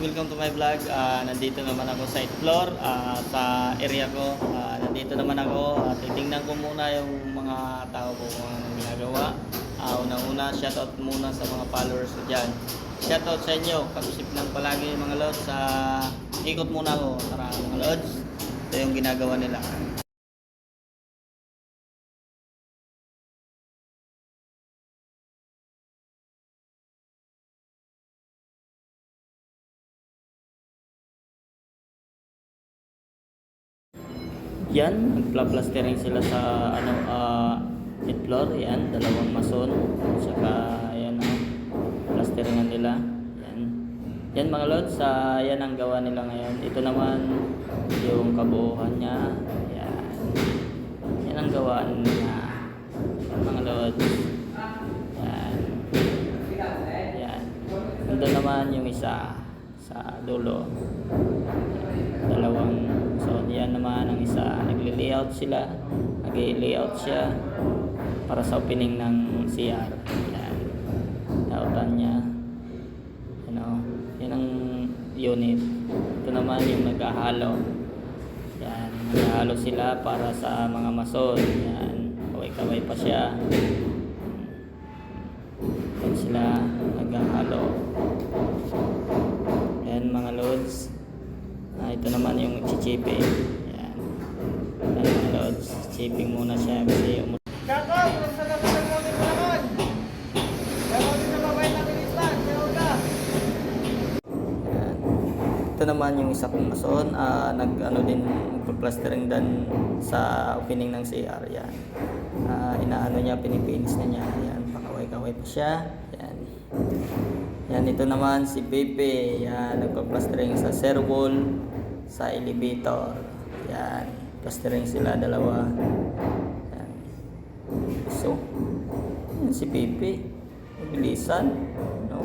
welcome to my vlog. Ah, nandito naman ako sa 8th floor, ah, sa area ko. Ah, nandito naman ako. Uh, titingnan ko muna yung mga tao ko kung anong ginagawa. Ah, Unang-una, shoutout muna sa mga followers ko dyan. Shoutout sa inyo. Kapsip ng palagi mga lods. Sa ikot muna ako. Tara mga lods. Ito yung ginagawa nila. Yan, nagpla-plastering sila sa ano uh, floor, yan, dalawang mason. Saka yan ang plasteringan nila. Yan. Yan mga lods, ah, yan ang gawa nila ngayon. Ito naman yung kabuuhan niya. Yan. Yan ang gawa niya. Yan mga lods. Yan. Yan. Nandun naman yung isa sa dulo dalawang naman ang isa. Nagli-layout sila. Nag-layout siya para sa opening ng CR yan. Layoutan niya. You know yan ang unit. Ito naman yung naghahalo. Yan. Naghahalo sila para sa mga mason yan. Kaway-kaway pa siya. Yan sila naghahalo. Yan mga loads Ah, ito naman yung chichipe. Yan. Yan mga lods. Chipping muna siya kasi um- Kako, kung sa labas ng mga naman. Kako din sa babae ng Island, kaya ka. Ito naman yung isa kong mason. ah nag ano din nagpa-plastering dan sa opening ng CR. Yan. Ah, inaano niya, pinipinis na niya. Yan. Pakaway-kaway pa siya. Yan. Yan, ito naman si Pepe. Yan, nagpa-plastering sa serwall, sa elevator. Yan, plastering sila dalawa. So, si Pepe. Mabilisan. No?